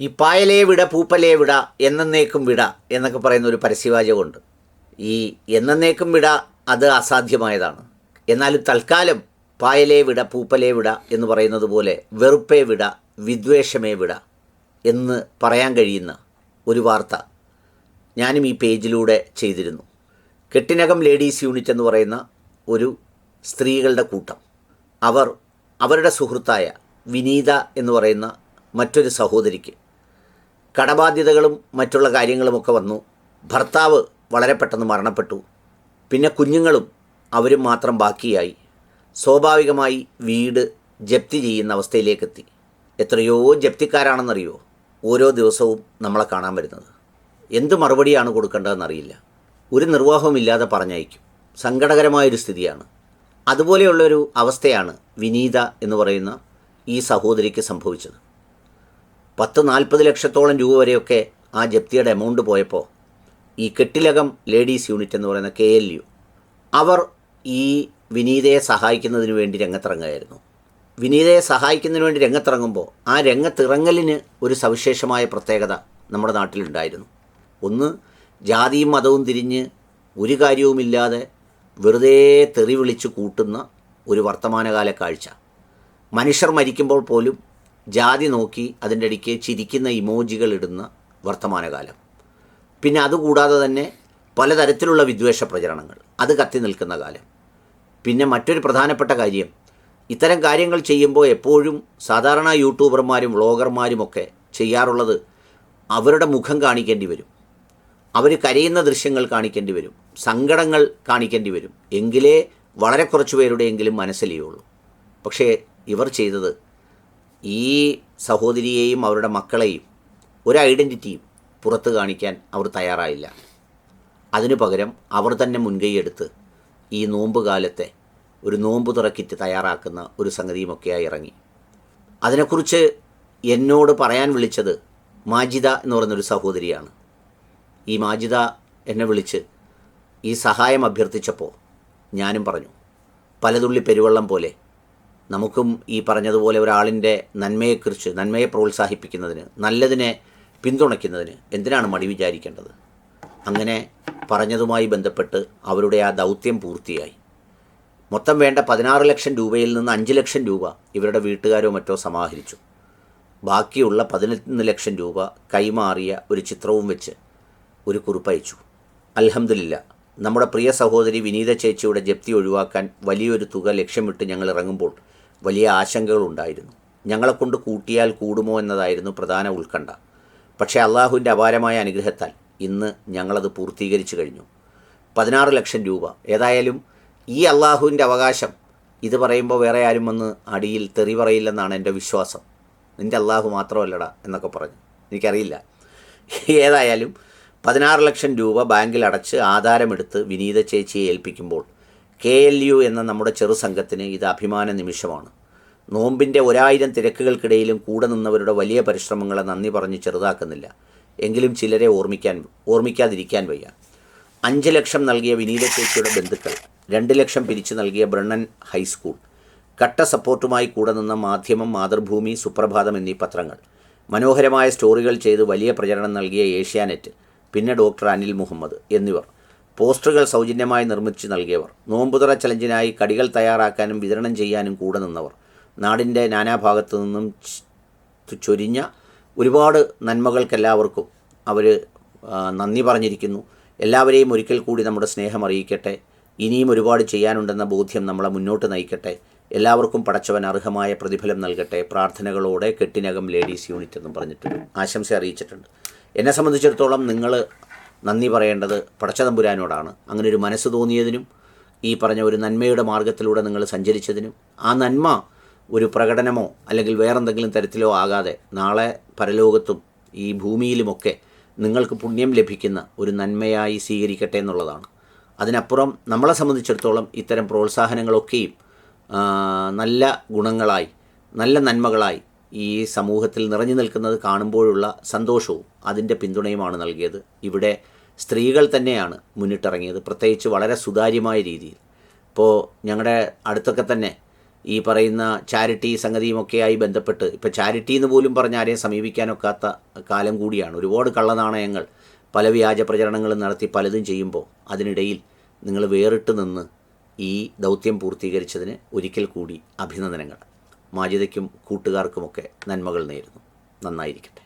ഈ പായലേ വിട പൂപ്പലേ വിട എന്നേക്കും വിട എന്നൊക്കെ പറയുന്ന ഒരു പരസ്യവാചകമുണ്ട്. ഈ എന്നേക്കും വിട അത് അസാധ്യമായതാണ്. എന്നാലും തൽക്കാലം പായലേ വിട പൂപ്പലേ വിട എന്ന് പറയുന്നത് പോലെ വെറുപ്പേ വിട വിദ്വേഷമേ വിട എന്ന് പറയാൻ കഴിയുന്ന ഒരു വാർത്ത ഞാനും ഈ പേജിലൂടെ ചെയ്തിരുന്നു. കെട്ടിനകം ലേഡീസ് യൂണിറ്റ് എന്ന് പറയുന്ന ഒരു സ്ത്രീകളുടെ കൂട്ടം. അവർ അവരുടെ സുഹൃത്തായ വിനീത എന്ന് പറയുന്ന മറ്റൊരു സഹോദരിക്ക് കടബാധ്യതകളും മറ്റുള്ള കാര്യങ്ങളുമൊക്കെ വന്നു. ഭർത്താവ് വളരെ പെട്ടെന്ന് മരണപ്പെട്ടു. പിന്നെ കുഞ്ഞുങ്ങളും അവരും മാത്രം ബാക്കിയായി. സ്വാഭാവികമായി വീട് ജപ്തി ചെയ്യുന്ന അവസ്ഥയിലേക്കെത്തി. എത്രയോ ജപ്തിക്കാരാണെന്നറിയോ? ഓരോ ദിവസവും നമ്മളെ കാണാൻ വരുന്നത്. എന്ത് മറുപടിയാണ് കൊടുക്കേണ്ടതെന്നറിയില്ല. ഒരു നിർവാഹവുമില്ലാതെ പറഞ്ഞയക്കും. സങ്കടകരമായൊരു സ്ഥിതിയാണ്. അതുപോലെയുള്ളൊരു അവസ്ഥയാണ് വിനീത എന്ന് പറയുന്ന ഈ സഹോദരിക്ക് സംഭവിച്ചത്. പത്ത് നാൽപ്പത് ലക്ഷത്തോളം രൂപ വരെയൊക്കെ ആ ജപ്തിയുടെ എമൗണ്ട് പോയപ്പോൾ ഈ കെട്ടിലകം ലേഡീസ് യൂണിറ്റ് എന്ന് പറയുന്ന കെ എൽ യു അവർ ഈ വിനീതയെ സഹായിക്കുന്നതിന് വേണ്ടി രംഗത്തിറങ്ങുകയായിരുന്നു. വിനീതയെ സഹായിക്കുന്നതിന് വേണ്ടി രംഗത്തിറങ്ങുമ്പോൾ ആ രംഗത്തിറങ്ങലിന് ഒരു സവിശേഷമായ പ്രത്യേകത നമ്മുടെ നാട്ടിലുണ്ടായിരുന്നു. ഒന്ന് ജാതിയും മതവും തിരിഞ്ഞ് ഒരു കാര്യവുമില്ലാതെ വെറുതെ തെറി വിളിച്ച് കൂട്ടുന്ന ഒരു വർത്തമാനകാല കാഴ്ച. മനുഷ്യർ മരിക്കുമ്പോൾ പോലും ജാതി നോക്കി അതിന്റെ ഇടയ്ക്ക് ചിരിക്കുന്ന ഇമോജികൾ ഇടുന്ന വർത്തമാനകാലം. പിന്നെ അതുകൂടാതെ തന്നെ പലതരത്തിലുള്ള വിദ്വേഷ പ്രചരണങ്ങൾ. അത് കത്തി നിൽക്കുന്ന കാലം. പിന്നെ മറ്റൊരു പ്രധാനപ്പെട്ട കാര്യം ഇത്തരം കാര്യങ്ങൾ ചെയ്യുമ്പോൾ എപ്പോഴും സാധാരണ യൂട്യൂബർമാരും വ്ളോഗർമാരുമൊക്കെ ചെയ്യാറുള്ളത് അവരുടെ മുഖം കാണിക്കേണ്ടി വരും. അവർ കരയുന്ന ദൃശ്യങ്ങൾ കാണിക്കേണ്ടി വരും. സങ്കടങ്ങൾ കാണിക്കേണ്ടി വരും. എങ്കിലേ വളരെ കുറച്ച് പേരുടെയെങ്കിലും മനസ്സിലെയുള്ളൂ പക്ഷേ ഇവർ ചെയ്തത് ഈ സഹോദരിയെയും അവരുടെ മക്കളെയും ഒരു ഐഡന്റിറ്റിയും പുറത്ത് കാണിക്കാൻ അവർ തയ്യാറായില്ല. അതിനു പകരം അവർ തന്നെ മുൻകൈയെടുത്ത് ഈ നോമ്പ് കാലത്തെ ഒരു നോമ്പ് തുറക്കിറ്റ് തയ്യാറാക്കുന്ന ഒരു സംഗതിയുമൊക്കെയായി ഇറങ്ങി. അതിനെക്കുറിച്ച് എന്നോട് പറയാൻ വിളിച്ചത് മാജിദ എന്ന് പറയുന്നൊരു സഹോദരിയാണ്. ഈ മാജിദ എന്നെ വിളിച്ച് ഈ സഹായം അഭ്യർത്ഥിച്ചപ്പോൾ ഞാനും പറഞ്ഞു പലതുള്ളി പെരുവെള്ളം പോലെ നമുക്കും ഈ പറഞ്ഞതുപോലെ ഒരാളിന്റെ നന്മയെക്കുറിച്ച് നന്മയെ പ്രോത്സാഹിപ്പിക്കുന്നതിന് നല്ലതിനെ പിന്തുണയ്ക്കുന്നതിന് എന്തിനാണ് മടി വിചാരിക്കേണ്ടത്? അങ്ങനെ പറഞ്ഞതുമായി ബന്ധപ്പെട്ട് അവരുടെ ആ ദൗത്യം പൂർത്തിയായി. മൊത്തം വേണ്ട പതിനാറ് ലക്ഷം രൂപയിൽ നിന്ന് അഞ്ച് ലക്ഷം രൂപ ഇവരുടെ വീട്ടുകാരോ മറ്റോ സമാഹരിച്ചു. ബാക്കിയുള്ള പതിനൊന്ന് ലക്ഷം രൂപ കൈമാറിയ ഒരു ചിത്രവും വെച്ച് ഒരു കുറിപ്പയച്ചു. അലഹമില്ല നമ്മുടെ പ്രിയ സഹോദരി വിനീത ചേച്ചിയുടെ ജപ്തി ഒഴിവാക്കാൻ വലിയൊരു തുക ലക്ഷ്യമിട്ട് ഞങ്ങൾ ഇറങ്ങുമ്പോൾ വലിയ ആശങ്കകളുണ്ടായിരുന്നു. ഞങ്ങളെക്കൊണ്ട് കൂട്ടിയാൽ കൂടുമോ എന്നതായിരുന്നു പ്രധാന ഉത്കണ്ഠ. പക്ഷേ അള്ളാഹുവിന്റെ അപാരമായ അനുഗ്രഹത്താൽ ഇന്ന് ഞങ്ങളത് പൂർത്തീകരിച്ചു കഴിഞ്ഞു. പതിനാറ് ലക്ഷം രൂപ. ഏതായാലും ഈ അള്ളാഹുവിന്റെ അവകാശം ഇത് പറയുമ്പോൾ വേറെ ആരും വന്ന് അടിയിൽ തെറി പറയില്ലെന്നാണ് എന്റെ വിശ്വാസം. നിന്റെ അള്ളാഹു മാത്രമല്ലടാ എന്നൊക്കെ പറഞ്ഞു. എനിക്കറിയില്ല. ഏതായാലും പതിനാറ് ലക്ഷം രൂപ ബാങ്കിൽ അടച്ച് ആധാരമെടുത്ത് വിനീത ചേച്ചിയെ ഏൽപ്പിക്കുമ്പോൾ കെ എൽ യു എന്ന നമ്മുടെ ചെറു സംഘത്തിന് ഇത് അഭിമാന നിമിഷമാണ്. നോമ്പിന്റെ ഒരായിരം തിരക്കുകൾക്കിടയിലും കൂടെ നിന്നവരുടെ വലിയ പരിശ്രമങ്ങളെ നന്ദി പറഞ്ഞ് ചെറുതാക്കുന്നില്ല. എങ്കിലും ചിലരെ ഓർമ്മിക്കാൻ ഓർമ്മിക്കാതിരിക്കാൻ വയ്യ. അഞ്ച് ലക്ഷം നൽകിയ വിനീത ചേച്ചിയുടെ ബന്ധുക്കൾ രണ്ട് ലക്ഷം പിരിച്ചു നൽകിയ ബ്രണ്ണൻ ഹൈസ്കൂൾ കട്ട സപ്പോർട്ടുമായി കൂടെ നിന്ന മാധ്യമം മാതൃഭൂമി സുപ്രഭാതം എന്നീ പത്രങ്ങൾ മനോഹരമായ സ്റ്റോറികൾ ചെയ്ത് വലിയ പ്രചരണം നൽകിയ ഏഷ്യാനെറ്റ് പിന്നെ ഡോക്ടർ അനിൽ മുഹമ്മദ് എന്നിവർ പോസ്റ്ററുകൾ സൗജന്യമായി നിർമ്മിച്ച് നൽകിയവർ നോമ്പുതുറ ചലഞ്ചിനായി കടികൾ തയ്യാറാക്കാനും വിതരണം ചെയ്യാനും കൂടെ നിന്നവർ നാടിന്റെ നാനാഭാഗത്തു നിന്നും ചൊരിഞ്ഞ ഒരുപാട് നന്മകൾക്കെല്ലാവർക്കും അവർ നന്ദി പറഞ്ഞിരിക്കുന്നു. എല്ലാവരെയും ഒരിക്കൽ കൂടി നമ്മുടെ സ്നേഹം അറിയിക്കട്ടെ. ഇനിയും ഒരുപാട് ചെയ്യാനുണ്ടെന്ന ബോധ്യം നമ്മളെ മുന്നോട്ട് നയിക്കട്ടെ. എല്ലാവർക്കും പടച്ചവൻ അർഹമായ പ്രതിഫലം നൽകട്ടെ. പ്രാർത്ഥനകളോടെ കെട്ടിനകം ലേഡീസ് യൂണിറ്റ് എന്നും പറഞ്ഞിട്ടുണ്ട്. ആശംസ അറിയിച്ചിട്ടുണ്ട്. എന്നെ സംബന്ധിച്ചിടത്തോളം നിങ്ങൾ നന്ദി പറയേണ്ടത് പടച്ചതമ്പുരാനോടാണ്. അങ്ങനെ ഒരു മനസ്സ് തോന്നിയതിനും ഈ പറഞ്ഞ ഒരു നന്മയുടെ മാർഗത്തിലൂടെ നിങ്ങൾ സഞ്ചരിച്ചതിനും ആ നന്മ ഒരു പ്രകടനമോ അല്ലെങ്കിൽ വേറെന്തെങ്കിലും തരത്തിലോ ആകാതെ നാളെ പരലോകത്തും ഈ ഭൂമിയിലുമൊക്കെ നിങ്ങൾക്ക് പുണ്യം ലഭിക്കുന്ന ഒരു നന്മയായി സ്വീകരിക്കട്ടെ എന്നുള്ളതാണ്. അതിനപ്പുറം നമ്മളെ സംബന്ധിച്ചിടത്തോളം ഇത്തരം പ്രോത്സാഹനങ്ങളൊക്കെയും നല്ല ഗുണങ്ങളായി നല്ല നന്മകളായി ഈ സമൂഹത്തിൽ നിറഞ്ഞു നിൽക്കുന്നത് കാണുമ്പോഴുള്ള സന്തോഷവും അതിന്റെ പിന്തുണയുമാണ് നൽകിയത്. ഇവിടെ സ്ത്രീകൾ തന്നെയാണ് മുന്നിട്ടിറങ്ങിയത് പ്രത്യേകിച്ച് വളരെ സുതാര്യമായ രീതിയിൽ. ഇപ്പോൾ ഞങ്ങളുടെ അടുത്തൊക്കെ തന്നെ ഈ പറയുന്ന ചാരിറ്റി സംഗതിയുമൊക്കെയായി ബന്ധപ്പെട്ട് ഇപ്പോൾ ചാരിറ്റി എന്ന് പോലും പറഞ്ഞ് ആരെയും സമീപിക്കാനൊക്കാത്ത കാലം കൂടിയാണ്. ഒരുപാട് കള്ളനാണയങ്ങൾ പല വ്യാജ പ്രചരണങ്ങളും നടത്തി പലതും ചെയ്യുമ്പോൾ അതിനിടയിൽ നിങ്ങൾ വേറിട്ട് നിന്ന് ഈ ദൗത്യം പൂർത്തീകരിച്ചതിന് ഒരിക്കൽ കൂടി അഭിനന്ദനങ്ങൾ. മാജിതയ്ക്കും കൂട്ടുകാർക്കുമൊക്കെ നന്മകൾ നേരുന്നു. നന്നായിരിക്കട്ടെ.